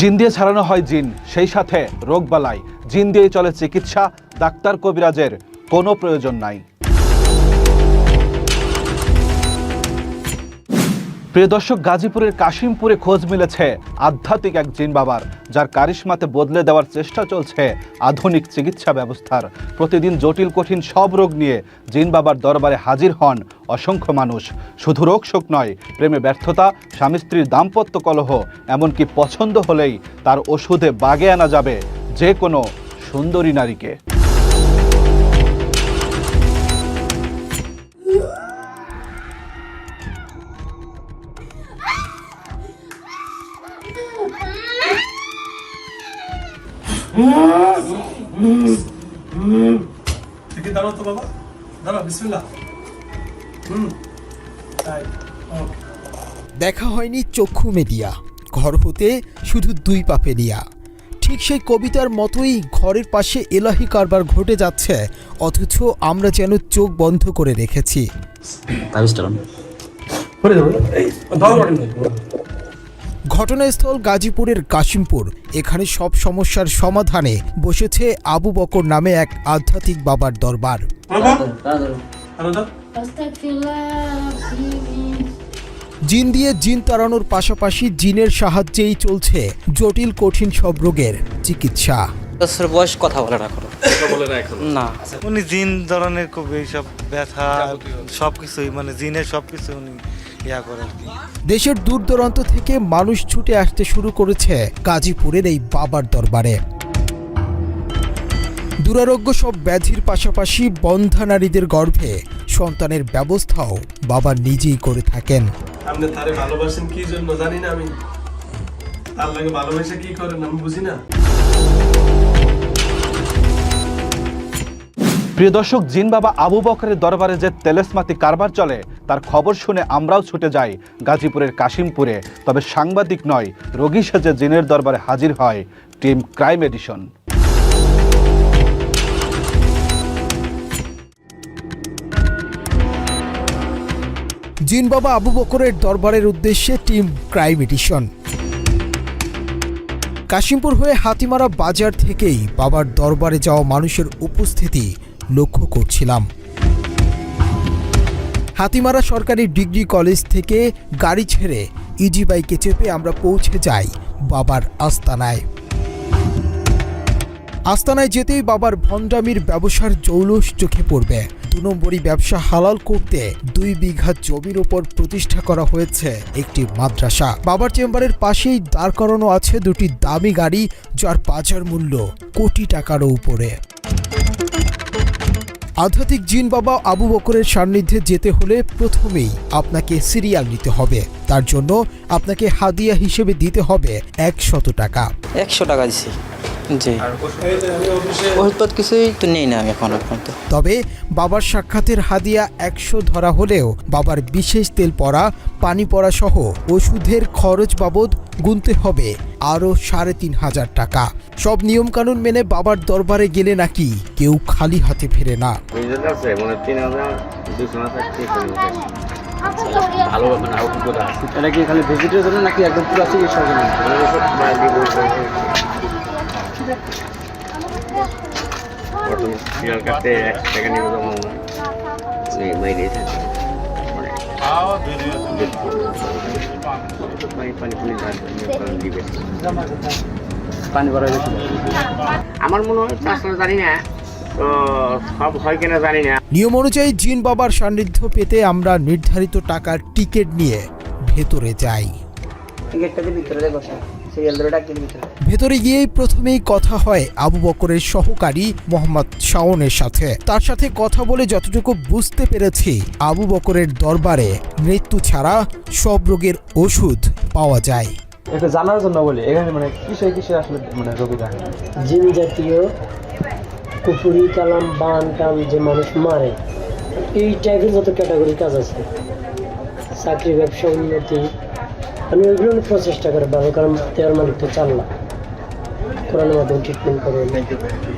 জিন দিয়ে ছাড়ানো হয় জিন। সেই সাথে রোগবালাই জিন দিয়ে চলে চিকিৎসা। ডাক্তার কবিরাজের কোনো প্রয়োজন নাই। প্রিয় দর্শক, গাজীপুরের কাশিমপুরে খোঁজ মিলেছে আধ্যাত্মিক এক জিন বাবার, যার কারিশমাতে বদলে দেওয়ার চেষ্টা চলছে আধুনিক চিকিৎসা ব্যবস্থার। প্রতিদিন জটিল, কঠিন সব রোগ নিয়ে জিন বাবার দরবারে হাজির হন অসংখ্য মানুষ। শুধু রোগ শোক নয়, প্রেমে ব্যর্থতা, স্বামী স্ত্রীর দাম্পত্য কলহ, এমনকি পছন্দ হলেই তার ওষুধে বাগে আনা যাবে যে কোনো সুন্দরী নারীকে। দাঁড়াও তো বাবা দাঁড়াও বিসমিল্লাহ হুম তাই দেখা হয়নি চক্ষু মেলিয়া ঘর হতে শুধু দুই পা ফেলিয়া ঠিক সেই কবিতার মতোই ঘরের পাশে এলাহি কারবার ঘটে যাচ্ছে। অথচ আমরা যেন চোখ বন্ধ করে রেখেছি। ঘটনাস্থল গাজীপুরের কাশিমপুর। এখানে সব সমস্যার সমাধানে বসেছে আবু বকর নামে এক আধ্যাত্মিক বাবার দরবার। জিন দিয়ে জিন তাড়ানোর পাশাপাশি জিনের সাহায্যেই চলছে জটিল কঠিন সব রোগের চিকিৎসা। বছর বয়স কথা বলে না কোনো না উনি জিন ধরনের খুব এইসব ব্যথা সব কিছুই মানে জিনের সব কিছু উনি ইয়া করে দেশের দূর দূরান্ত থেকে মানুষ ছুটে আসতে শুরু করেছে গাজীপুরের এই বাবার দরবারে। দুরারোগ্য সব ব্যাধির পাশাপাশি বন্ধা নারীদের গর্ভে সন্তানের ব্যবস্থাও বাবা নিজেই করে থাকেন। আপনি তারে ভালোবাসেন কি জন্য? জানি না আমি। তার লাগে ভালোবাসে কি করেন আমি বুঝি না। প্রিয় দর্শক, জিন বাবা আবু বকরের দরবারে যে তেলেসমাতি কারবার চলে, তার খবর শুনে আমরাও ছুটে যাই গাজীপুরের কাশিমপুরে। তবে সাংবাদিক নয়, রোগী সেজে জিনের দরবারে হাজির হয় টিম ক্রাইম এডিশন। জিন বাবা আবু বকরের দরবারের উদ্দেশ্যে টিম ক্রাইম এডিশন। কাশিমপুর হয়ে হাতিমারা বাজার থেকেই বাবার দরবারে যাওয়া মানুষের উপস্থিতি লক্ষ্য করছিলাম। হাতিমারা সরকারি ডিগ্রি কলেজ থেকে গাড়ি ছেড়ে ইজি বাইকে চেপে আমরা পৌঁছে যাই বাবার আস্তানায়। আস্তানায় যেতেই বাবার ভণ্ডামির ব্যবসার জৌলুস চোখে পড়বে। দু নম্বরই ব্যবসা হালাল করতে দুই বিঘা জমির ওপর প্রতিষ্ঠা করা হয়েছে একটি মাদ্রাসা। বাবার চেম্বারের পাশেই দাঁড় করানো আছে দুটি দামি গাড়ি, যার বাজার মূল্য কোটি টাকারও উপরে। আধ্যাত্মিক জিন বাবা আবু বকরের সান্নিধ্যে যেতে হলে প্রথমেই আপনাকে সিরিয়াল নিতে হবে। তার জন্য আপনাকে হাদিয়া হিসেবে দিতে হবে একশত টাকা। একশো টাকা দিছি। জি। কিছুই তো নেই না আমি এখন তবে বাবার সাক্ষাতের হাদিয়া একশো ধরা হলেও বাবার বিশেষ তেল পড়া পানি পড়া সহ ওষুধের খরচ বাবদ গুনতে হবে আরও সাড়ে তিন হাজার টাকা। সব নিয়মকানুন মেনে বাবার দরবারে গেলে নাকি কেউ খালি হাতে ফেরে না। মানে হাজার ভালো মানে এটা কি খালি ভিজিটের জন্য নাকি একদম পুরো চিকিৎসার জন্য? এক টাকা জমা থাকে। আমার মনে হয় আসলে জানি না। হয় কিনা জানি নিয়ম অনুযায়ী জিন বাবার সান্নিধ্য পেতে আমরা নির্ধারিত টাকার টিকিট নিয়ে ভেতরে যাই। টিকিটটাকে ভিতরে বসা। ভিতরে ভেতরে গিয়েই প্রথমেই কথা হয় আবু বকরের সহকারী মোহাম্মদ শাওনের সাথে। তার সাথে কথা বলে যতটুকু বুঝতে পেরেছি আবু বকরের দরবারে মৃত্যু ছাড়া সব রোগের ওষুধ পাওয়া যায়। একটু জানার জন্য বলি এখানে মানে কিসে কিসে আসলে মানে রোগী দেখে জিন জাতীয় কুপুরি কালাম বান টান যে মানুষ মারে এই টাইপের যত ক্যাটাগরির কাজ আছে। চাকরি ব্যবসা উন্নতি আমি ওইগুলো প্রচেষ্টা করে ভালো কারণ দেওয়ার মালিক তো চাল না।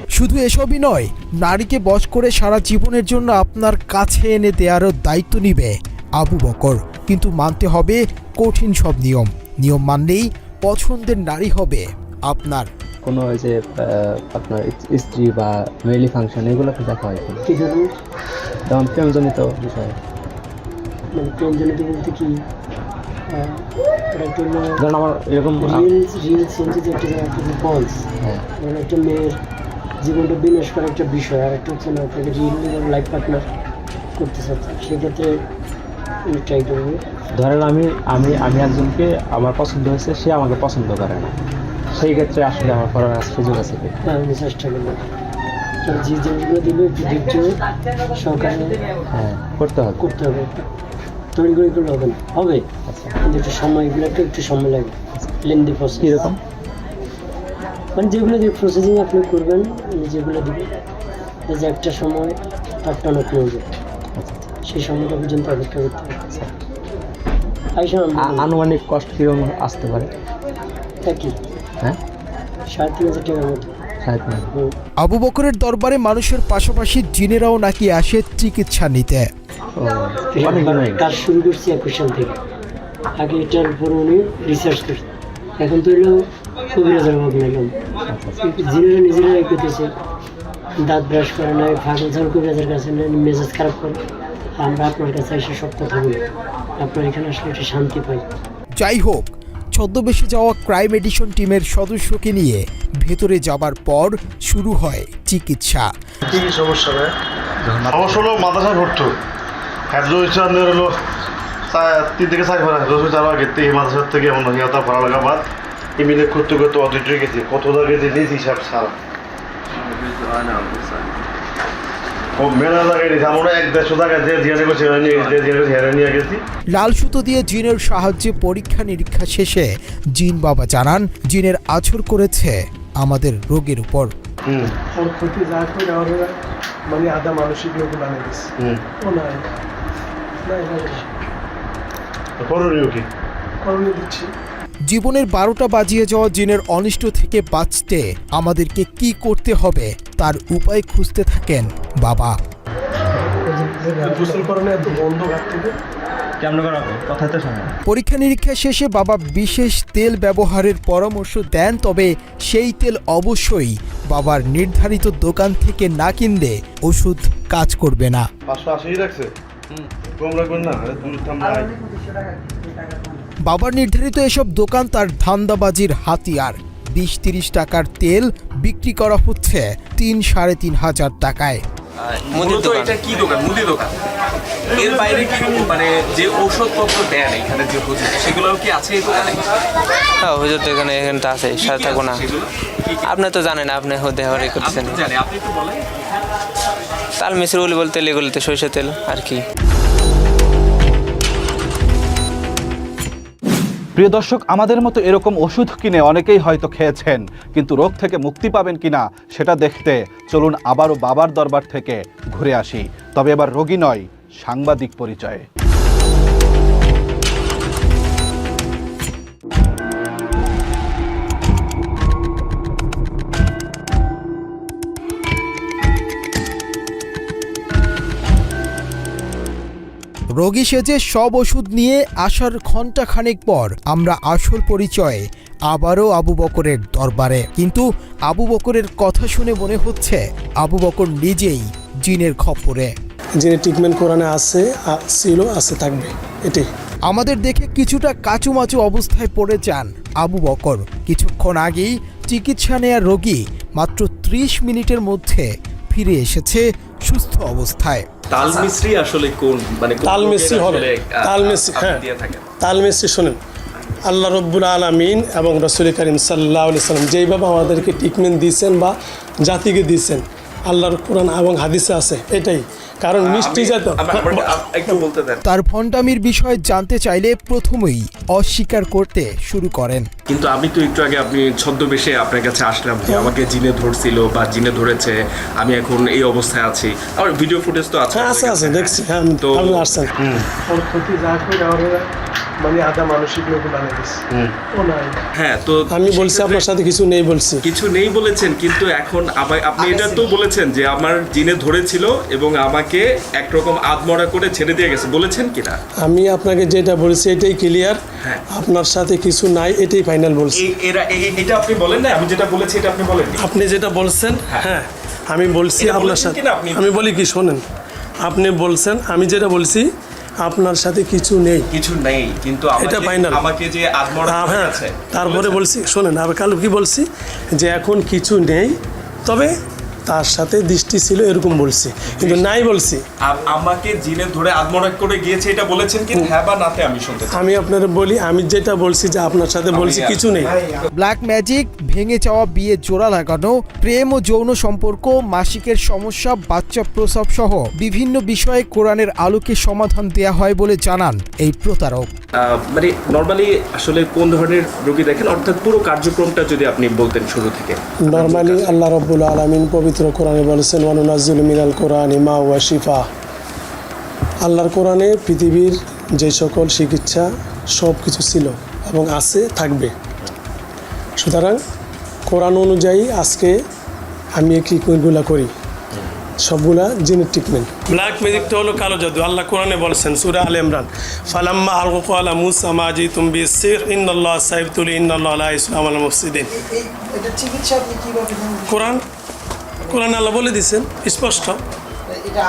শুধু এসবই নয় নারীকে বশ করে সারা জীবনের জন্য আপনার কাছে এনে দেওয়ারও দায়িত্ব নিবে আবু বকর। কিন্তু মানতে হবে কঠিন সব নিয়ম। নিয়ম মানলেই পছন্দের নারী হবে আপনার। কোনো ওই যে আহ, আপনার স্ত্রী বা মেলি ফাংশন এগুলো তো দেখা হয় যেমন প্রেমজনিত বিষয়। মানে প্রেমজনিত বলতে কি? ধরেন আমার এরকম রিলস রিলস হচ্ছে যে একটা একটা ফলস হ্যাঁ। মানে একটা মেয়ের জীবনটা বিনাশ একটা বিষয় আর একটা হচ্ছে না আপনাকে রিয়েল লাইফ পার্টনার করতে সেক্ষেত্রে আমি ট্রাই করব। ধরেন আমি আমি আমি একজনকে আমার পছন্দ হয়েছে সে আমাকে পছন্দ করে না। সেই ক্ষেত্রে আসলে আমার করার সুযোগ আছে আমি চেষ্টা করব। যে জিনিসগুলো দিবে ধৈর্য সহকারে হ্যাঁ করতে হবে। করতে হবে। তৈরি করে করলে হবে না। হবে। কিন্তু একটু সময় এগুলো একটু একটু সময় লাগবে লেন্দি প্রসেস কীরকম? মানে যেগুলো দিয়ে প্রসেসিং আপনি করবেন যেগুলো দিবেন যে একটা সময় তার টানা হয়ে যাবে আচ্ছা সেই সময়টা পর্যন্ত অপেক্ষা করতে হবে আনুমানিক কষ্ট কীরকম আসতে পারে? কি হ্যাঁ? সাড়ে তিন হাজার টাকার মতো। সাড়ে তিন হুম। আবু বকরের দরবারে মানুষের পাশাপাশি জিনেরাও নাকি আসে চিকিৎসা নিতে। কাজ শুরু করছি একুশ সাল থেকে। আগে এটার উপর উনি রিসার্চ করছে এখন তো এলো কবিরাজের অভাব নিলাম নিজেরাই করতেছে। দাঁত ব্রাশ করে না ছাড় কবিরাজের কাছে মেজাজ খারাপ করে। আমরা আপনার কাছে এসে সব কথা বলি। আপনার এখানে আসলে একটু শান্তি পাই। যাই হোক ছদ্মবেশে যাওয়া ক্রাইম এডিশন টিমের সদস্যকে নিয়ে ভেতরে যাবার পর শুরু হয় চিকিৎসা। কি সমস্যা হলো মাদ্রাসা ভর্তি। রয়েছে আপনার হলো তিন থেকে চার ভাড়া রোজ চার আগে থেকে মাদ্রাসার থেকে এমন হিয়াতা ভাড়া লাগা বাদ এমনি করতে করতে অধৈর্য গেছি কত হিসাব মেলা লাল সুতো দিয়ে জিনের সাহায্যে পরীক্ষা নিরীক্ষা শেষে জিন বাবা জানান জিনের আছর করেছে আমাদের রোগের উপর। হুম। ওর ক্ষতি যা করে আমাদের মানে আধা মানসিক রোগ বানিয়ে দিচ্ছে জীবনের বারোটা বাজিয়ে যাওয়া জিনের অনিষ্ট থেকে বাঁচতে আমাদেরকে কি করতে হবে তার উপায় খুঁজতে থাকেন বাবা। পরীক্ষা নিরীক্ষা শেষে বাবা বিশেষ তেল ব্যবহারের পরামর্শ দেন, তবে সেই তেল অবশ্যই বাবার নির্ধারিত দোকান থেকে না কিনলে ওষুধ কাজ করবে না। কম রাখবেন না বাবার নির্ধারিত এসব দোকান তার ধান্দাবাজির হাতিয়ার। বিশ তিরিশ টাকার তেল বিক্রি করা হচ্ছে তিন সাড়ে তিন হাজার টাকায়। মুদির মূলত দোকান এটা কি দোকান? মুদি দোকান। এর বাইরে কি মানে যে ঔষধপত্র দেন এখানে যে হুজুর সেগুলো কি আছে এই দোকানে? হ্যাঁ হুজুর তো এখানে এখানে আছে সাথে কি না। সেগুলো? কি কি? আপনি তো জানেন আপনি হতে হরে করছেন আপনি জানি বলেন। তাল মিশ্র বলি বলতে এগুলিতে সরিষা তেল আর কি? প্রিয় দর্শক, আমাদের মতো এরকম ওষুধ কিনে অনেকেই হয়তো খেয়েছেন, কিন্তু রোগ থেকে মুক্তি পাবেন কিনা সেটা দেখতে চলুন আবারও বাবার দরবার থেকে ঘুরে আসি। তবে এবার রোগী নয়, সাংবাদিক পরিচয়ে। রোগী সেজে সব ওষুধ নিয়ে আসার ঘণ্টা খানেক পর আমরা আসল পরিচয়ে আবারও আবু বকরের দরবারে। কিন্তু আবু বকরের কথা শুনে মনে হচ্ছে আবু বকর নিজেই জিনের খপরে যে ট্রিটমেন্ট কোরআনে আছে ছিল আছে থাকবে এটাই আমাদের দেখে কিছুটা কাচুমাচু অবস্থায় পড়ে যান আবু বকর। কিছুক্ষণ আগেই চিকিৎসা নেয়া রোগী মাত্র ত্রিশ মিনিটের মধ্যে ফিরে এসেছে সুস্থ অবস্থায়। তাল মিস্ত্রি আসলে কোন? মানে তাল মিস্ত্রি হলো তাল মিস্ত্রি, হ্যাঁ। তাল মিস্ত্রি শুনেন। শোনেন আল্লাহ রব্বুল আলমিন এবং রসুল করিম সাল্লাহ সাল্লাম যেইভাবে আমাদেরকে ট্রিটমেন্ট দিয়েছেন বা জাতিকে দিয়েছেন আল্লাহর কোরআন এবং হাদিসে আছে এটাই। কারণ মিষ্টি জাত তার ভণ্ডামির বিষয়ে জানতে চাইলে প্রথমেই অস্বীকার করতে শুরু করেন। কিন্তু আমি তো একটু আগে আপনি ছদ্মবেশে আপনার কাছে আসলাম যে আমাকে জিনে ধরছিল বা জিনে ধরেছে আমি এখন এই অবস্থায় আছি। আমার ভিডিও ফুটেজ তো আছে হ্যাঁ আছে আছে দেখছি হ্যাঁ তো আসছেন। মানে আধা মানসিক লোকগুলো আনে দিচ্ছে ও নাই। হ্যাঁ তো আমি বলছি আপনার সাথে কিছু নেই বলছি। কিছু নেই বলেছেন কিন্তু এখন আপনি এটা তো বলেছেন যে আমার জিনে ধরেছিল এবং আমাকে একরকম আদমরা করে ছেড়ে দিয়ে গেছে। বলেছেন কিনা আমি আপনাকে যেটা বলছি এটাই ক্লিয়ার হ্যাঁ। আপনার সাথে কিছু নাই এটাই ফাইনাল বলছি। এরা এটা আপনি বলেন না আমি যেটা বলেছি এটা আপনি বলেন আপনি যেটা বলছেন হ্যাঁ। আমি বলছি আপনার সাথে। আপনি? আমি বলি কি শোনেন। আপনি বলছেন আমি যেটা বলছি আপনার সাথে কিছু নেই। কিছু নেই কিন্তু এটা ফাইনাল আমাকে যে আদমরা হ্যাঁ তারপরে বলছি শোনেন আর কাল কি বলছি যে এখন কিছু নেই তবে তার সাথে দৃষ্টি ছিল এরকম বলছি। কিন্তু নাই বলছি। আমাকে জিনে ধরে আদমরা করে গিয়েছে এটা বলেছেন কি হ্যাঁ বা নাতে আমি শুনতে চাই। আমি আপনার বলি আমি যেটা বলছি যে আপনার সাথে বলছি কিছু নেই। ব্ল্যাক ম্যাজিক ভেঙে যাওয়া বিয়ে জোড়া লাগানো প্রেম ও যৌন সম্পর্ক মাসিকের সমস্যা বাচ্চা প্রসব সহ বিভিন্ন বিষয়ে কোরআনের আলোকে সমাধান দেয়া হয় বলে জানান এই প্রতারক। আহ, মানে নর্মালি আসলে কোন ধরনের রোগী দেখেন? অর্থাৎ পুরো কার্যক্রমটা যদি আপনি বলতেন শুরু থেকে। নর্মালি আল্লাহ রব্বুল আলমিন পবিত্র কোরআনে বলেছেন ওয়ানুনাজুল মিনাল কোরআন ইমা ওয়া শিফা। আল্লাহর কোরআনে পৃথিবীর যে সকল চিকিৎসা সব কিছু ছিল এবং আছে থাকবে। সুতরাং কোরআন অনুযায়ী আজকে আমি এই ট্রিটমেন্টগুলো করি? সবগুলা জিনের ট্রিটমেন্ট ব্ল্যাক ম্যাজিকটা হলো কালো জাদু। আল্লাহ কোরআনে বলছেন সুরা আল ইমরান ফালাম্মা আলকু আলা মুসা মাজি তুমি সির ইন্নাল্লাহ সাইবতুল ইন্নাল্লাহ আলা ইসলাম আল মুফসিদিন। এটা চিকিৎসা আপনি কীভাবে কোরআন কোরআন আল্লাহ বলে দিয়েছেন স্পষ্ট। এটা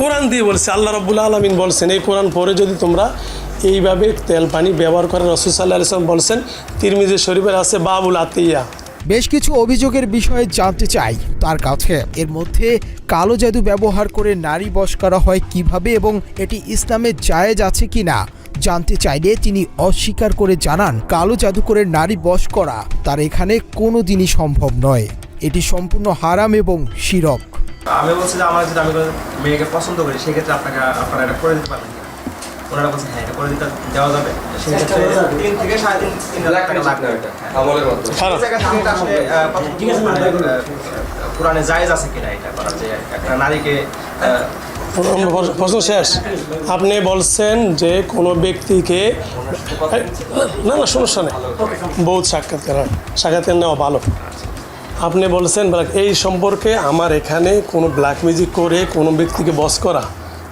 কোরআন দিয়ে বলছে আল্লাহ রব্বুল আলমিন বলছেন এই কোরআন পরে যদি তোমরা এইভাবে তেল পানি ব্যবহার করে রসুল সাল্লাহ আলিয়াম বলছেন তিরমিজি শরীফের আছে বাবুল আতিয়া। বেশ কিছু অভিযোগের বিষয়ে জানতে চাই। তার কাছে এর মধ্যে কালো জাদু ব্যবহার করে নারী বশ করা হয় কীভাবে এবং এটি ইসলামে জায়েজ আছে কিনা? জানতে চাইলে তিনি অস্বীকার করে জানান কালো জাদু করে নারী বশ করা তার এখানে কোনো দিনই সম্ভব নয়। এটি সম্পূর্ণ হারাম এবং শিরক। আমি বলছি যে আমার যদি আমি মেয়েকে পছন্দ করি সেক্ষেত্রে আপনাকে আপনারা এটা করে দিতে পারবেন ওনারা বলছে হ্যাঁ এটা করে দিতে দেওয়া যাবে। সেক্ষেত্রে তিন থেকে সাড়ে তিন তিন হাজার টাকা লাগবে। খারাপ। এই জায়গা থেকে এটা আসলে আহ, কতটুকু আহ, কোরআনে জায়েজ আছে কিনা এটা করা যে একটা নারীকে প্রশ্ন শেষ। আপনি বলছেন যে কোনো ব্যক্তিকে না না সমস্যা নেই। বহুত সাক্ষাৎকার সাক্ষাৎকার নেওয়া ভালো। আপনি বলছেন এই সম্পর্কে আমার এখানে কোনো ব্ল্যাক মিউজিক করে কোনো ব্যক্তিকে বস করা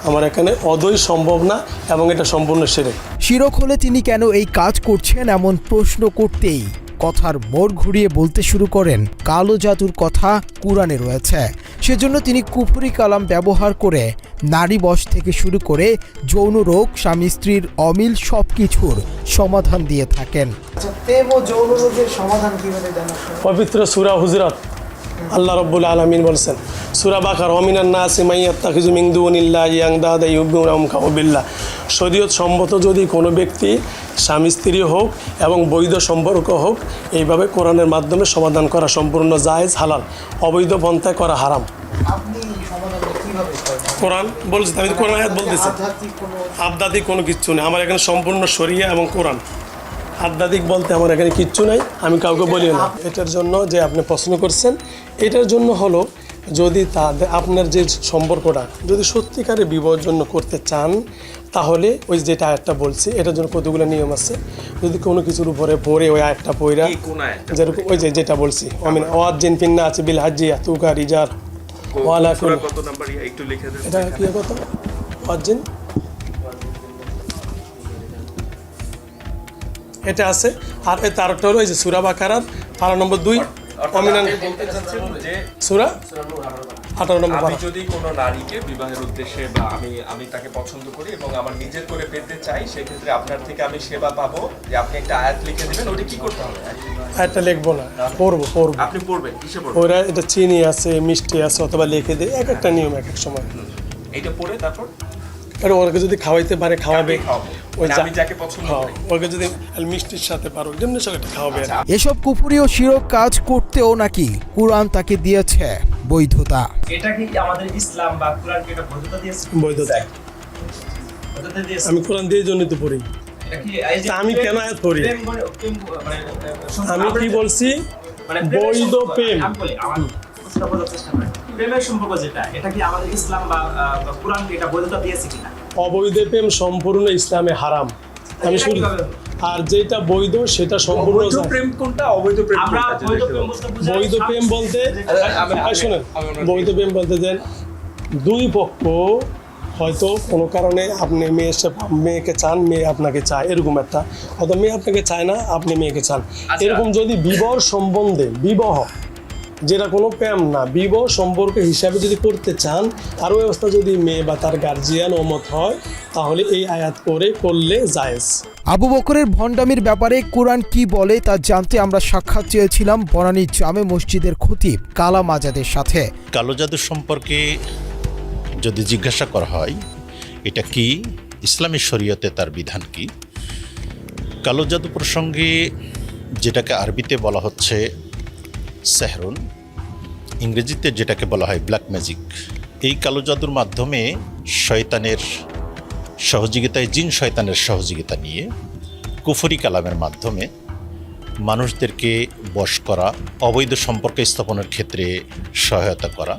আমার এখানে অদৈ সম্ভব না এবং এটা সম্পূর্ণ সেরে। শিরক হলে তিনি কেন এই কাজ করছেন এমন প্রশ্ন করতেই কথার মোড় ঘুরিয়ে বলতে শুরু করেন। কালো জাদুর কথা কোরআনে রয়েছে। সেজন্য তিনি কুফুরি কালাম ব্যবহার করে নারী বশ থেকে শুরু করে যৌন রোগ স্বামী স্ত্রীর অমিল সব কিছুর সমাধান দিয়ে থাকেন। প্রেম যৌন রোগের সমাধান কীভাবে পবিত্র সুরা হুজরত। আল্লাহ রব্বুল আলমিন বলছেন সুরা বাকার অমিনান নাসি মাইয়াত্তাখিজু মিং দুনিল্লাহ ইয়াং দাদা ইউবিউরাম কাউবিল্লা শরীয়ত সম্মত যদি কোনো ব্যক্তি স্বামী স্ত্রী হোক এবং বৈধ সম্পর্ক হোক এইভাবে কোরআনের মাধ্যমে সমাধান করা সম্পূর্ণ জায়েজ হালাল অবৈধ পন্থায় করা হারাম। আপনি কোরআন বলছি আমি কোরআন আয়াত বলতেছি। আধ্যাত্মিক কোনো কিচ্ছু নেই আমার এখানে সম্পূর্ণ শরিয়া এবং কোরআন। আধ্যাত্মিক বলতে আমার এখানে কিচ্ছু নাই আমি কাউকে বলি না। এটার জন্য যে আপনি প্রশ্ন করছেন এটার জন্য হলো যদি তাদের আপনার যে সম্পর্কটা যদি সত্যিকারে বিবাহের জন্য করতে চান তাহলে ওই যেটা আয়াতটা বলছি এটার জন্য কতগুলো নিয়ম আছে? যদি কোনো কিছুর উপরে পড়ে ওই আয়াতটা কি কোন যেরকম ওই যে যেটা বলছি অমিন ওয়াজ জিন ফিন্না আছে বিল হাজিয়া তুকা রিজার ওয়ালা কত নাম্বার একটু লিখে দেন। এটা কি কত? ওয়াজ এটা আছে। আর এই তারটা হলো এই যে সুরা বাকারার পারা নম্বর দুই। বলতে চাচ্ছেন যে সুরা? আঠারো নম্বর আমি যদি কোনো নারীকে বিবাহের উদ্দেশ্যে বা আমি আমি তাকে পছন্দ করি এবং আমার নিজের করে পেতে চাই সেক্ষেত্রে আপনার থেকে আমি সেবা পাবো যে আপনি একটা আয়াত লিখে দিবেন ওটা কি করতে হবে? একটা লিখব না পড়ব পড়ব। আপনি পড়বেন কিসে পড়বেন? ওরা এটা চিনি আছে মিষ্টি আছে অথবা লিখে দেয় এক একটা নিয়ম এক এক সময়। এইটা পড়ে তারপর? আর ওকে যদি খাওয়াইতে পারে খাওয়াবে। মানে যা- আমি যাকে পছন্দ হ্যাঁ, করি। ওকে যদি মিষ্টির সাথে পারো যেমনি সব খাওয়াবে। এসব কুফুরি ও শিরক কাজ করতেও নাকি কোরআন তাকে দিয়েছে বৈধতা? এটা কি আমাদের ইসলাম বা কোরআন কি এটা বৈধতা দিয়েছে? বৈধতা। আমি কোরআন দিয়ে জন্যই তো পড়ি। আমি কেন আয়াত পড়ি? আমি কি বলছি? মানে বৈধ প্রেম। আমি বলি আমার চেষ্টা করেন। প্রেমের সম্পর্ক যেটা এটা কি আমাদের ইসলাম বা কোরআন এটা বৈধতা দিয়েছে কিনা? অবৈধ প্রেম সম্পূর্ণ ইসলামে হারাম। আমি শুনি আর যেটা বৈধ সেটা সম্পূর্ণ প্রেম কোনটা? অবৈধ প্রেম আমরা বৈধ প্রেম বলতে বুঝাই বৈধ প্রেম বলতে আমি- শুনেন বৈধ প্রেম বলতে দেন দুই পক্ষ হয়তো কোনো কারণে আপনি মেয়ে এসে মেয়েকে চান মেয়ে আপনাকে চায় এরকম একটা। হয়তো মেয়ে আপনাকে চায় না আপনি মেয়েকে চান। এরকম যদি বিবাহ সম্বন্ধে বিবাহ যেটা কোনো প্রেম না। বিবাহ সম্পর্ক হিসাবে যদি করতে চান তার ব্যবস্থা যদি মেয়ে বা তার গার্জিয়ান ওমত হয় তাহলে এই আয়াত করে করলে জায়েজ। আবু বকরের ভণ্ডামির ব্যাপারে কোরআন কি বলে তা জানতে আমরা সাক্ষাৎ চেয়েছিলাম বনানী জামে মসজিদের খতিব কালাম আজাদের সাথে। কালো জাদু সম্পর্কে যদি জিজ্ঞাসা করা হয় এটা কি? ইসলামী শরীয়তে তার বিধান কি? কালো জাদু প্রসঙ্গে যেটাকে আরবিতে বলা হচ্ছে সেহরুন, ইংরেজিতে যেটাকে বলা হয় ব্ল্যাক ম্যাজিক এই কালো জাদুর মাধ্যমে শয়তানের সহযোগিতায় জিন শয়তানের সহযোগিতা নিয়ে কুফরি কালামের মাধ্যমে মানুষদেরকে বশ করা, অবৈধ সম্পর্ক স্থাপনের ক্ষেত্রে সহায়তা করা,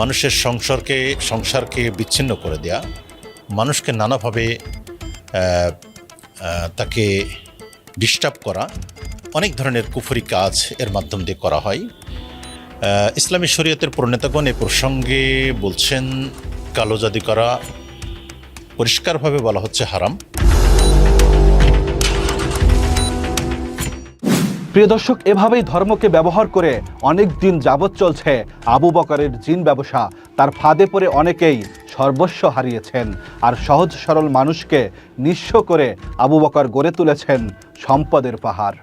মানুষের সংসারকে সংসারকে বিচ্ছিন্ন করে দেয়া, মানুষকে নানাভাবে তাকে ডিস্টার্ব করা অনেক ধরনের কুফরি কাজ এর মাধ্যম দিয়ে করা হয়। ইসলামী শরীয়তের প্রণেতাগণ এ প্রসঙ্গে বলছেন, কালো জাদি করা পরিষ্কারভাবে বলা হচ্ছে হারাম। প্রিয় দর্শক, এভাবেই ধর্মকে ব্যবহার করে অনেক দিন যাবৎ চলছে আবু বকরের জিন ব্যবসা। তার ফাঁদে পড়ে অনেকেই সর্বস্ব হারিয়েছেন আর সহজ সরল মানুষকে নিঃস্ব করে আবু বকর গড়ে তুলেছেন সম্পদের পাহাড়।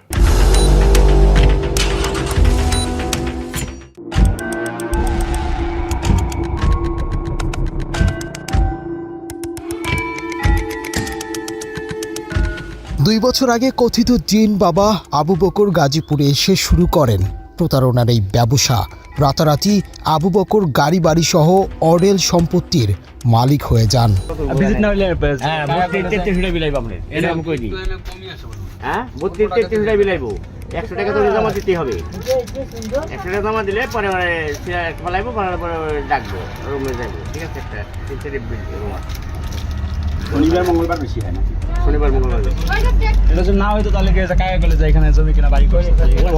দুই বছর আগে কথিত জিন বাবা আবু বকর গাজীপুরে এসে শুরু করেন প্রতারণার এই ব্যবসা। রাতারাতি আবু বকর গাড়ি বাড়ি সহ অডেল সম্পত্তির মালিক হয়ে যান। হ্যাঁ বত্রিশ তেত্রিশ হিটা বিলাইব আপনি এটা আমি কই দিই হ্যাঁ বিলাইব। একশো টাকা তো জমা দিতেই হবে। একশো টাকা জমা দিলে পরে পরে ফলাইবো পরে পরে ডাকবো রুমে যাইবো। ঠিক আছে একটা তিন চারি রুম আছে শনিবার মঙ্গলবার বেশি হয় না। শনিবার মঙ্গলবার এটা যদি না হয়তো তাহলে গিয়ে কায়া গেলে যে এখানে জমি কিনা বাড়ি করছে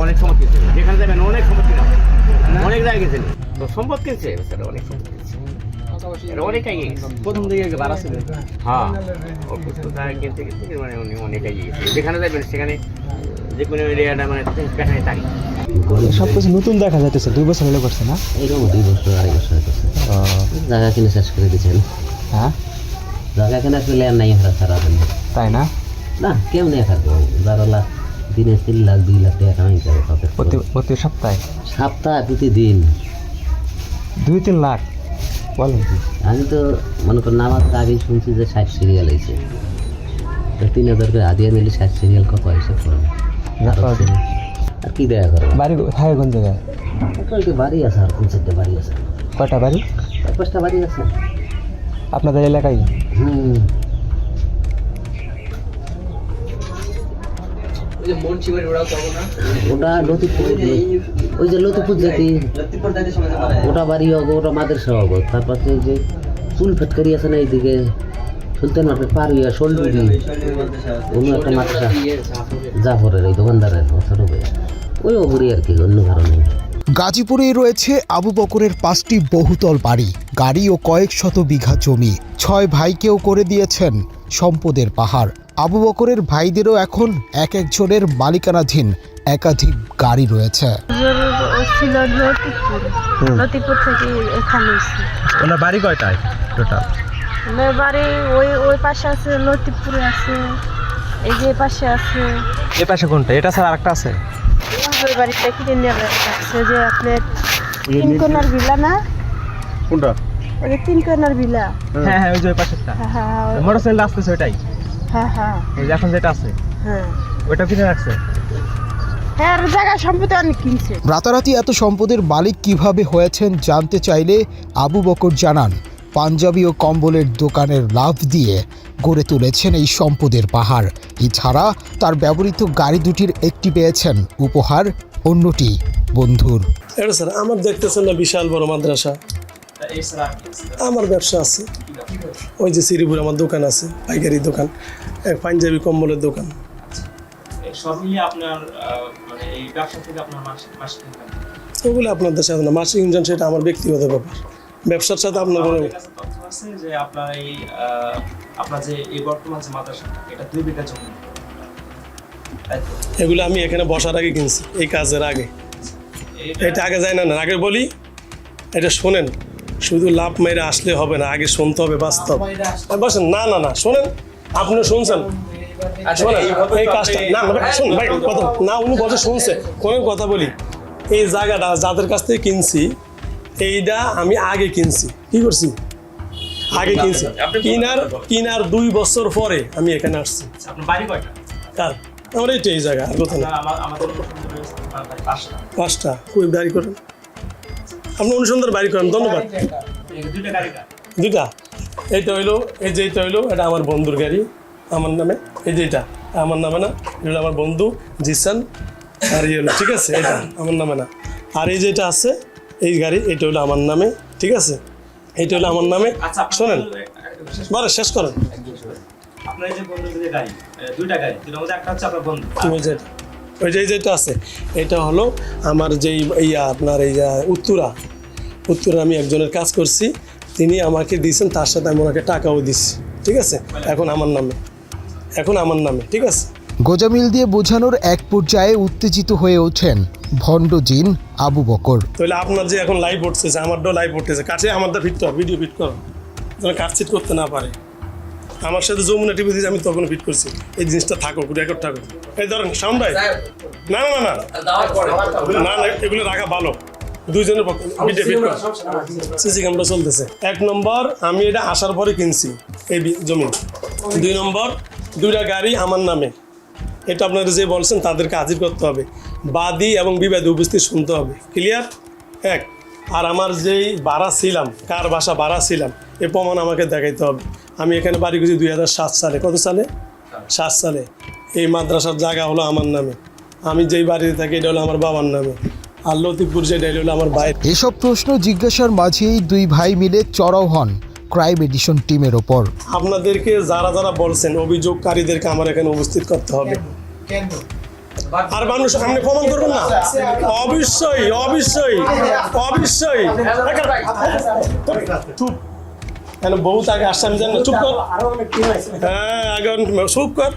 অনেক সম্পদ কিনছে। যেখানে যাবেন অনেক সম্পদ কিনা। অনেক জায়গায় গেছেন তো সম্পদ কিনছে? অনেক সম্পদ কিনছে। অনেক আগে প্রথম দিকে ভাড়া ছিল হ্যাঁ। কিনতে কিনতে মানে উনি অনেক গেছে। যেখানে যাবেন সেখানে যে কোনো এরিয়াটা মানে পেছনে সব কিছু নতুন দেখা যাইতেছে। দুই বছর হলে করছে না? এইরকম দুই বছর আড়াই বছর জায়গা কিনে শেষ করে দিয়েছেন। হ্যাঁ। জায়গা কিনে আসলে আর নাই হারা সারা দিন তাই না? না কেমনে থাকব বারো লাখ দিনে তিন লাখ দুই লাখ টাকা কামাই যাবে পকেট প্রতি প্রতি সপ্তাহে? সপ্তাহ প্রতিদিন। দুই তিন লাখ? বলেন। কি আমি তো মনে করেন নামাজ আগেই শুনছি যে ষাট সিরিয়াল হয়েছে। তো তিন হাজার করে হাদিয়া নিলে ষাট সিরিয়াল কত হয়েছে আর কি দেখা করব? বাড়ি থাকে কোন জায়গায়? বাড়ি আছে আর চারটে বাড়ি আছে। কয়টা বাড়ি? পাঁচটা বাড়ি আছে। আপনাদের এলাকায়? ওটা লতিপুর ওই যে লতিপুর জাতি ওটা বাড়ি হোক ওটা মাদের সব তারপর যে চুল ফেটকারি আছে না এইদিকে। সুলতান মার্কেট পার হইয়া শোলডুবি অন্য একটা মাদ্রাসা। জাফরের। এই দোকানদারের ছোট ভাই ওই ওপরই আর কি অন্য কারণে। গাজীপুরেই রয়েছে আবু বকরের পাঁচটি বহুতল বাড়ি গাড়ি ও কয়েক শত বিঘা জমি। ছয় ভাইকেও করে দিয়েছেন সম্পদের পাহাড়। আবু বকরের ভাইদেরও এখন এক একজনের মালিকানাধীন একাধিক গাড়ি রয়েছে। ছিল লতিপুর লতিপুর থেকে এখানে এসেছি। ওনার বাড়ি কয়টায় টোটাল আমার বাড়ি ওই ওই পাশে আছে লতিপুরে আছে এই যে পাশে আছে। এ পাশে কোনটা? এটা স্যার আরেকটা আছে? ওই বাড়িটা কিনে নিয়ে রাখছে যে আপনার তিন কোনার ভিলা না? কোনটা? ওই যে তিন কোনার ভিলা হ্যাঁ। হ্যাঁ ওই যে পাশেরটা। হ্যাঁ হ্যাঁ মোটর সাইকেল আসতেছে ওইটাই। হ্যাঁ হ্যাঁ। ওই এখন যেটা আছে। হ্যাঁ। ওইটা কিনে রাখছে। হ্যাঁ রাতারাতি এত সম্পদের মালিক কীভাবে হয়েছেন জানতে চাইলে আবু বকর জানান। পাঞ্জাবি ও কম্বলের দোকানের লাভ দিয়ে গড়ে তুলেছেন এই সম্পদের পাহাড়। এছাড়া তার ব্যবহৃত গাড়ি দুটির একটি পেয়েছেন উপহার অন্যটি বন্ধুর। এটা স্যার আমার দেখতেছেন না বিশাল বড় মাদ্রাসা। আমার ব্যবসা আছে। ওই যে শ্রীপুর আমার দোকান আছে পাইকারি দোকান এক পাঞ্জাবি কম্বলের দোকান। সব মিলিয়ে আপনার আহ, মানে এই ব্যবসা থেকে আপনার মাসিক income ওগুলো আপনাদের সাথে না মাসিক ইনকাম সেটা আমার ব্যক্তিগত ব্যাপার। ব্যবসার সাথে আপনার কোনো আমাদের কাছে তথ্য আছে যে আপনার এই আপনার যে এই বর্তমান যে মাদ্রাসা এটা দুই বিঘা জমি। এগুলো আমি এখানে বসার আগে কিনছি এই কাজের আগে। এটা- আগে যায় না না আগে বলি এটা শোনেন শুধু লাভ মেরে আসলে হবে না আগে শুনতে হবে বাস্তব। বসেন না না না শোনেন আপনি শুনছেন। আচ্ছা, শোনেন এইভাবে এই কাজটা না না ভাই, কথা না উনি বসে শুনছে কোন কথা বলি। এই জায়গাটা যাদের কাছ থেকে কিনছি এইটা আমি আগে কিনছি। কি করছি? আগে কিনছি। কিনার কিনার দুই বছর পরে আমি এখানে আসছি। কার আমার এইটা এই জায়গা আর কোথাও না পাঁচটা। কই বাড়ি করেন? আপনি অনুসন্ধান বাড়ি করেন ধন্যবাদ। দুটা এইটা হইল এই যে এইটা হইল এটা আমার বন্ধুর গাড়ি আমার নামে। এই যে এটা আমার নামে না এটা আমার বন্ধু জিসান। আর ইয়ে ঠিক আছে এটা আমার নামে না। আর এই যেটা আছে এই গাড়ি এটা হলো আমার নামে ঠিক আছে? এইটা হলো আমার নামে। আচ্ছা শোনেন। বারে শেষ করেন। আপনার যে বন্ধুর গাড়ি দুইটা গাড়ি দুইটার মধ্যে একটা হচ্ছে আপনার বন্ধু। তুমি যেটা ওই যে যেটা আছে এটা হলো আমার যেই ইয়া আপনার এই উত্তরা। উত্তরা আমি একজনের কাজ করছি তিনি আমাকে দিয়েছেন তার সাথে আমি ওনাকে টাকাও দিচ্ছি ঠিক আছে? এখন আমার নামে। এখন আমার নামে ঠিক আছে? গোজামিল দিয়ে বোঝানোর এক পর্যায়ে উত্তেজিত হয়ে ওঠেন ভণ্ড জিন আবু বকর। তাহলে আপনার যে এখন লাইভ উঠতেছে আমারটাও লাইভ উঠতেছে। কাছে আমারটা ফিট করো ভিডিও ফিট করো। যেন কাটছিট করতে না পারে। আমার সাথে যমুনা টিভি দিয়েছে আমি তখন ফিট করছি। এই জিনিসটা থাকুক রেকর্ড থাকুক। এই ধরেন সাউন্ড ভাই। না না না না। না এগুলো রাখা ভালো। দুইজনের পক্ষে ভিডিও ফিট করো। সিসি ক্যামেরা চলতেছে। এক নম্বর আমি এটা আসার পরে কিনছি। এই বি- জমি। দুই নম্বর দুইটা গাড়ি আমার নামে। এটা আপনারা যে বলছেন, তাদেরকে হাজির করতে হবে। বাদী এবং বিবাদী উপস্থিত শুনতে হবে। ক্লিয়ার এক। আর আমার যেই ভাড়া ছিলাম, কার বাসা ভাড়া ছিলাম, এ প্রমাণ আমাকে দেখাইতে হবে। আমি এখানে বাড়ি করেছি দুই সালে। কত সালে? সাত সালে। এই মাদ্রাসার জায়গা হলো আমার নামে। আমি যেই বাড়িতে থাকি, এটা হলো আমার বাবার নামে। আর লতিফপুর যেটা হলো আমার বাইরে এসব প্রশ্ন জিজ্ঞাসার মাঝেই দুই ভাই মিলে চড়াও হন। ক্রাইম এডিশন টিমের ওপর। আপনাদেরকে যারা যারা বলছেন অভিযোগকারীদেরকে আমার এখানে উপস্থিত করতে হবে। আর মানুষ আপনি প্রমাণ করবেন না? অবশ্যই অবশ্যই অবশ্যই। চুপ। কেন বহুত আগে আসছে আমি জানি চুপ কর। হ্যাঁ আগে চুপ কর।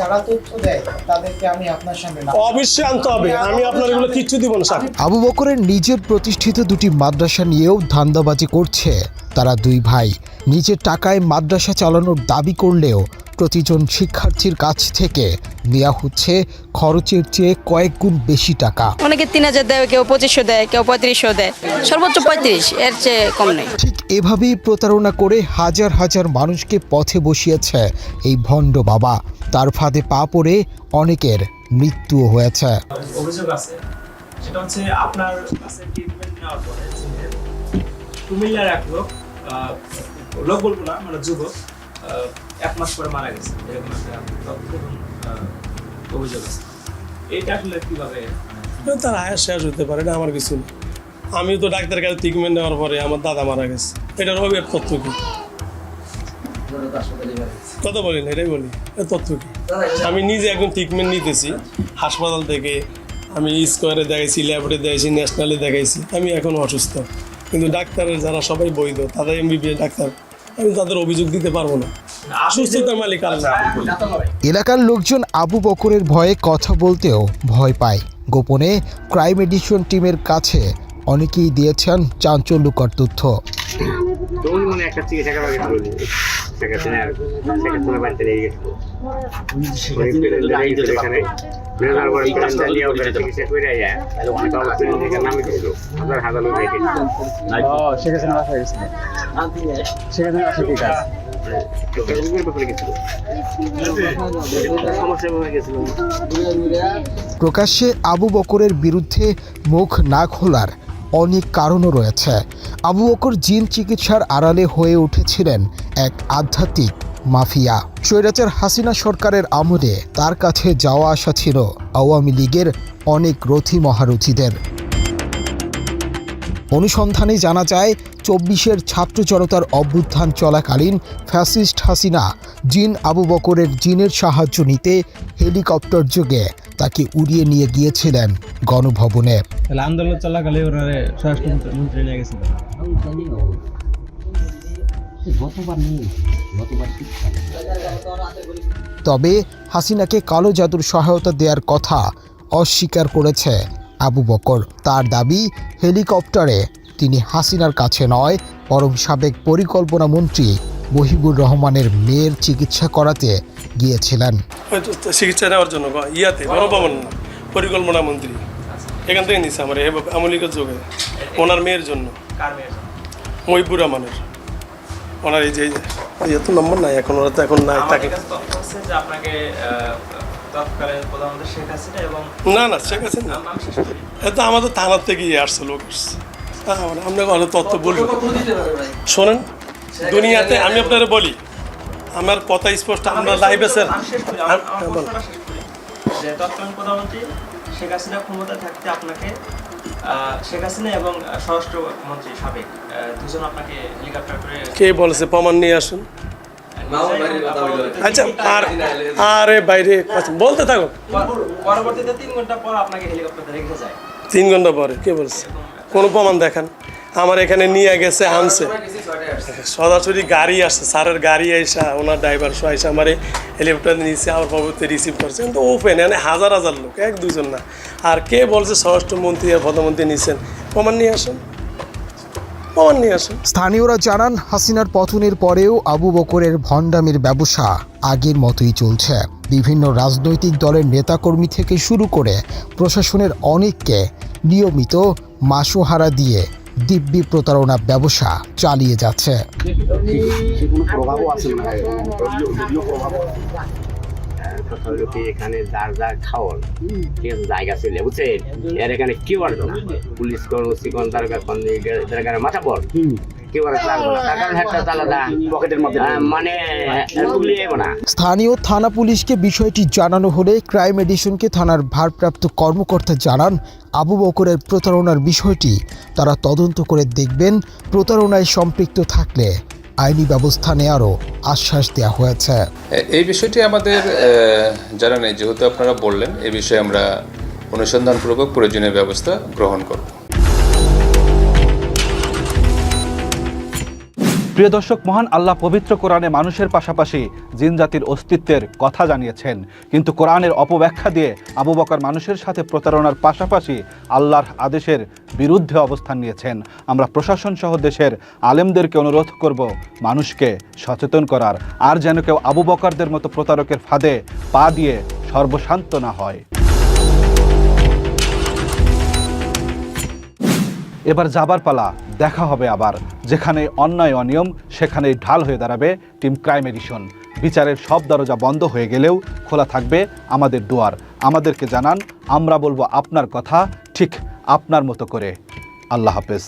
যারা তথ্য দেয় তাদেরকে আমি আপনার সামনে অবশ্যই আনতে হবে। আমি আপনার এগুলো কিচ্ছু দিব না স্যার। আবু বকরের নিজের প্রতিষ্ঠিত দুটি মাদ্রাসা নিয়েও ধান্দাবাজি করছে। তারা দুই ভাই নিজের টাকায় মাদ্রাসা চালানোর দাবি করলেও প্রতিজন শিক্ষার্থীর কাছ থেকে নেওয়া হচ্ছে খরচের চেয়ে কয়েক গুণ বেশি টাকা। অনেকে তিন হাজার দেয় কেউ পঁচিশশো দেয় কেউ পঁয়ত্রিশশো দেয়। সর্বোচ্চ পঁয়ত্রিশ এর চেয়ে কম নেই। ঠিক এভাবেই প্রতারণা করে হাজার হাজার মানুষকে পথে বসিয়েছে এই ভণ্ড বাবা। তার ফাঁদে পা পড়ে অনেকের মৃত্যুও হয়েছে। অভিযোগ আছে। সেটা হচ্ছে আপনার কাছে ট্রিটমেন্ট নেওয়ার পরে কুমিল্লার এক লোক লোক বলব না মানে যুবক এক মাস পরে মারা গেছে এরকম একটা অভিযোগ আছে। এইটা আসলে কীভাবে মানে, তার আয়াস শেষ হতে পারে এটা আমার কিছু না। আমিও তো ডাক্তারের কাছে ট্রিটমেন্ট নেওয়ার পরে আমার দাদা মারা গেছে। এটার অভিযোগ তথ্য কি? কথা বলি না এটাই বলি তথ্য কি? আমি নিজে এখন ট্রিটমেন্ট নিতেছি হাসপাতাল থেকে আমি স্কোয়ারে দেখাইছি ল্যাবরে দেখাইছি ন্যাশনালে দেখাইছি আমি এখন অসুস্থ। কিন্তু ডাক্তারের যারা সবাই বৈধ তারা এমবিবিএস ডাক্তার। আমি তাদের অভিযোগ দিতে পারব না। এলাকার লোকজন আবু বকরের ভয়ে কথা বলতেও ভয় পায়। গোপনে ক্রাইম এডিশন টিমের কাছে অনেকেই দিয়েছেন চাঞ্চল্যকর তথ্য। মনে একটা চিকিৎসা গেছিল সেখানে সেখানে বাড়িতে নিয়ে গেছিল এখানে পরে করে যায় নামে হাজার হাজার লোক বাসা গেছিল। বাসা হয়ে গেছিল। প্রকাশ্যে আবু বকরের বিরুদ্ধে মুখ না খোলার অনেক কারণও রয়েছে। আবু বকর জিন চিকিৎসার আড়ালে হয়ে উঠেছিলেন এক আধ্যাত্মিক মাফিয়া। স্বৈরাচার হাসিনা সরকারের আমলে তার কাছে যাওয়া আসা ছিল আওয়ামী লীগের অনেক রথী মহারথীদের। অনুসন্ধানে জানা যায়, চব্বিশের ছাত্র জনতার অভ্যুত্থান চলাকালীন ফ্যাসিস্ট হাসিনা জিন আবু বকরের জিনের সাহায্য নিতে হেলিকপ্টার যোগে তাকে উড়িয়ে নিয়ে গিয়েছিলেন গণভবনে। আন্দোলন চলাকালে স্বরাষ্ট্রমন্ত্রী নিয়ে তবে হাসিনাকে কালো জাদুর সহায়তা দেওয়ার কথা অস্বীকার করেছে আবু বকর। তার দাবি হেলিকপ্টারে তিনি হাসিনার কাছে নয় বরং সাবেক পরিকল্পনা মন্ত্রী মহিবুর রহমানের মেয়ের চিকিৎসা করাতে গিয়েছিলেন। ওই তো- তো চিকিৎসা নেওয়ার জন্য ইয়াতে গণভবন পরিকল্পনা মন্ত্রী। এখান থেকে নিচ্ছে আমার আমলিকের যোগে ওনার মেয়ের জন্য। কার মেয়ের মহিবুর রহমানের। ওনার এই যে ইয়ে তো নম্বর নাই এখন ওরা তো এখন নাই তাকে আপনাকে শেখ হাসিনা না না ঠিক আছে না। আমি এটা আমাদের থানার থেকে ইয়ে আসছে লোক আসছে। আমরা- ভালো তথ্য বলব শোনেন। দুনিয়াতে আমি আপনারা বলি আমার কথা স্পষ্ট আমরা লাইভে স্যার। আমি শেষ করি আমার আমার প্রশ্নটা শেষ করি। যে তৎকালীন প্রধানমন্ত্রী শেখ হাসিনা ক্ষমতা থাকতে আপনাকে শেখ হাসিনা এবং স্বরাষ্ট্রমন্ত্রী সাবেক দুজন আপনাকে হেলিকপ্টার করে কে বলেছে? প্রমাণ নিয়ে আসুন। আচ্ছা আর আরে বাইরে আচ্ছা, বলতে থাকো পরবর্তীতে তিন ঘণ্টা পর আপনাকে হেলিকপ্টার রেখে যায়। তিন ঘণ্টা পরে কে বলছে? কোনো প্রমাণ দেখান। আমার এখানে নিয়ে গেছে, আনছে। সরাসরি গাড়ি আসছে, স্যারের গাড়ি আইসা, ওনার ড্রাইভার সহ আইসা আমার হেলিকপ্টার নিয়েছে আমার বাবুতে রিসিভ করছে। কিন্তু ওপেন মানে হাজার হাজার লোক, এক দুজন না। আর কে বলছে স্বরাষ্ট্রমন্ত্রী আর প্রধানমন্ত্রী নিয়েছেন প্রমাণ নিয়ে আসুন। প্রমাণ নিয়ে আসুন। স্থানীয়রা জানান হাসিনার পতনের পরেও আবু বকরের ভণ্ডামির ব্যবসা আগের মতোই চলছে। বিভিন্ন রাজনৈতিক দলের নেতাকর্মী থেকে শুরু করে প্রশাসনের অনেককে নিয়মিত মাসোহারা দিয়ে দিব্যি প্রতারণা ব্যবসা চালিয়ে যাচ্ছে। কথা হলো কি এখানে যার যার খাওয়ার ঠিক আছে জায়গা ছিল বুঝছেন? এর এখানে কেউ আসবে না। পুলিশ কোন ওসি কোন তার কোন এখানে মাথা পর আর মানে স্থানীয় থানা পুলিশকে বিষয়টি জানানো হলে ক্রাইম এডিশনকে থানার ভারপ্রাপ্ত কর্মকর্তা জানান আবু বকরের প্রতারণার বিষয়টি। তারা তদন্ত করে দেখবেন প্রতারণায় সম্পৃক্ত থাকলে। আইনি ব্যবস্থা নেওয়ারও আশ্বাস দেওয়া হয়েছে। এই বিষয়টি আমাদের জানা নেই। যেহেতু আপনারা বললেন, এ বিষয়ে আমরা অনুসন্ধানপূর্বক প্রয়োজনীয় ব্যবস্থা গ্রহণ করব। প্রিয় দর্শক, মহান আল্লাহ পবিত্র কোরআনে মানুষের পাশাপাশি জিন জাতির অস্তিত্বের কথা জানিয়েছেন। কিন্তু কোরআনের অপব্যাখ্যা দিয়ে আবু বকর মানুষের সাথে প্রতারণার পাশাপাশি আল্লাহর আদেশের বিরুদ্ধে অবস্থান নিয়েছেন। আমরা প্রশাসন সহ দেশের আলেমদেরকে অনুরোধ করব মানুষকে সচেতন করার, আর যেন কেউ আবু বকরদের মতো প্রতারকের ফাঁদে পা দিয়ে সর্বশান্ত না হয়। এবার যাবার পালা, দেখা হবে আবার। যেখানে অন্যায় অনিয়ম, সেখানেই ঢাল হয়ে দাঁড়াবে টিম ক্রাইম এডিশন। বিচারের সব দরজা বন্ধ হয়ে গেলেও খোলা থাকবে আমাদের দুয়ার। আমাদেরকে জানান, আমরা বলব আপনার কথা, ঠিক আপনার মতো করে। আল্লাহ হাফেজ।